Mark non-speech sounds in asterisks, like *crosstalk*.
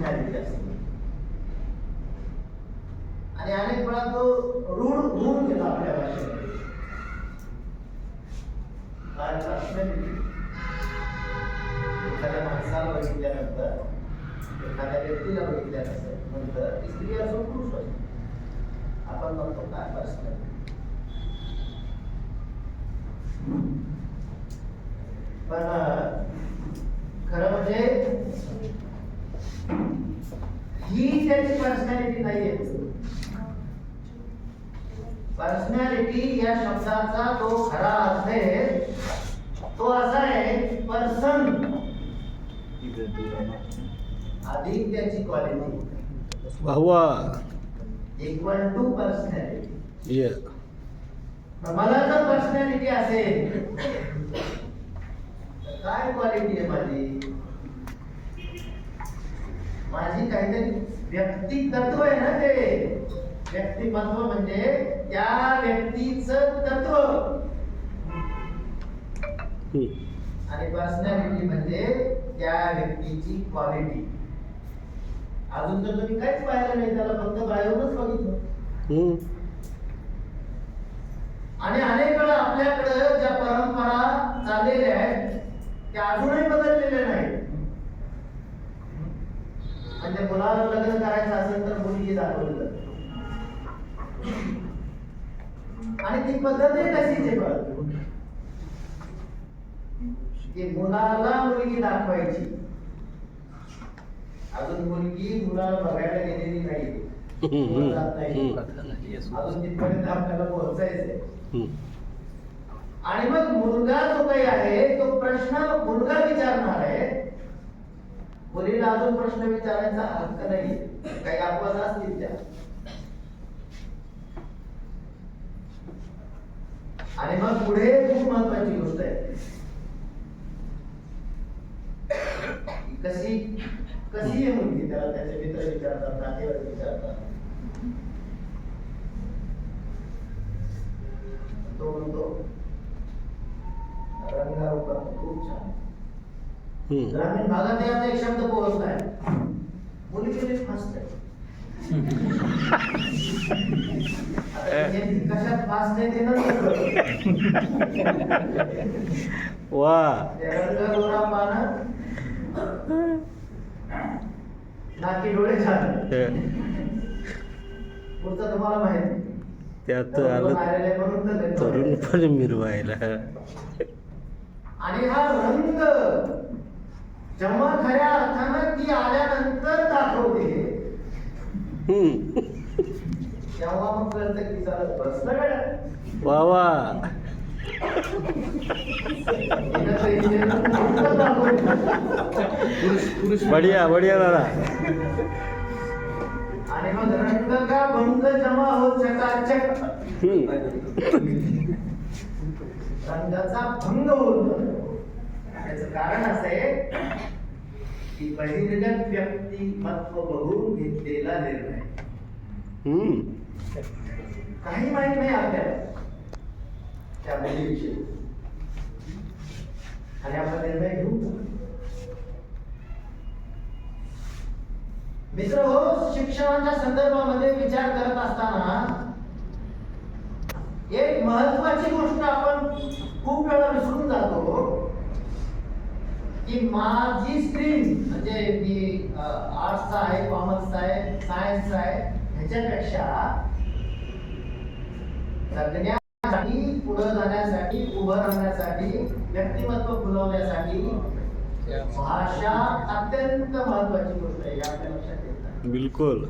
Personality असते आणि अनेक वेळा तो रूढ होऊन घेतो आपल्या भाषेमध्ये. एखाद्या माणसाला बघितल्यानंतर एखाद्या व्यक्तीला बघितल्यानंतर नंतर ती स्त्री असो पुरुष असो आपण म्हणतो काय प्रश्न पण खरं म्हणजे ही त्याची पर्सनॅलिटी नाहीये. पर्सनॅलिटी या शब्दाचा जो खरा अर्थ आहे तो असा आहे पर्सन अधिक त्याची क्वालिटी भावा इक्वल टू पर्सनॅलिटी मला जर पर्सनॅलिटी असेल तर काय क्वालिटी आहे माझी? माझी काहीतरी व्यक्तिगत्व आहे ना ते. व्यक्तिमत्व म्हणजे त्या व्यक्तीचं तत्व. आणि पर्सनॅलिटी म्हणजे त्या व्यक्तीची क्वालिटी अजून तर तुम्ही काहीच पाहिलं नाही त्याला फक्त बाहेरूनच बघितलं. आणि अनेक वेळा आपल्याकडे ज्या परंपरा चाललेल्या आहेत त्या अजूनही बदललेल्या नाहीत. म्हणजे मुलाला लग्न करायचं असेल तर मुलगी दाखवली जाते आणि ती पद्धतही तशीच आहे परत की मुलाला मुलगी दाखवायची. अजून मुलगी मुलाला बघायला गेलेली नाही. अजून तिथपर्यंत आपल्याला पोहोचायचंय. आणि मग मुलगा जो काही आहे तो प्रश्न मुलगा विचारणार आहे मुलीला अजून प्रश्न विचारायचा हक्क नाही. काही अपवाद असतील त्या. आणि मग पुढे खूप महत्वाची गोष्ट आहे. कशी कशी आहे मुलगी त्याला त्याचे मित्र विचारतात नातेवाईक विचारतात? तो म्हणतो रंगारूपात खूप छान. ग्रामीण भागात याचा एक शब्द पोहोचलाय फास्ट आहे. *laughs* नेमकी कशात फास्ट आहे ते नंतर. वा. पानं. नाकी डोळे छान पुढचं तुम्हाला माहिती. त्यात तरुण आलं तरुण पण मिरवायला. आणि हा रंग जेव्हा खऱ्या अर्थानं ती आल्यानंतर दाखवते. तेव्हा मग कळतं की जरा बसलं गड्या. वा. बढिया बढिया दादा आणि मग रंग का भंग जमा हो चकाचक. रंगाचा भंग होत त्याचं कारण असं आहे की बहिर्गत व्यक्तिमत्व बघून घेतलेला निर्णय. काही माहीत नाही आपल्याला त्या मुलीविषयी. आणि आपण निर्णय घेऊ मित्र हो शिक्षणाच्या संदर्भामध्ये विचार करत असताना एक महत्वाची गोष्ट आपण खूप वेळा विसरून जातो की माझी स्ट्रीम म्हणजे मी आर्ट्सचा आहे कॉमर्सचा आहे सायन्सचा आहे ह्याच्यापेक्षा जगण्यासाठी पुढे जाण्यासाठी उभं राहण्यासाठी व्यक्तिमत्व फुलवण्यासाठी भाषा अत्यंत महत्वाची गोष्ट आहे आपल्या लक्षात येत. बिलकुल.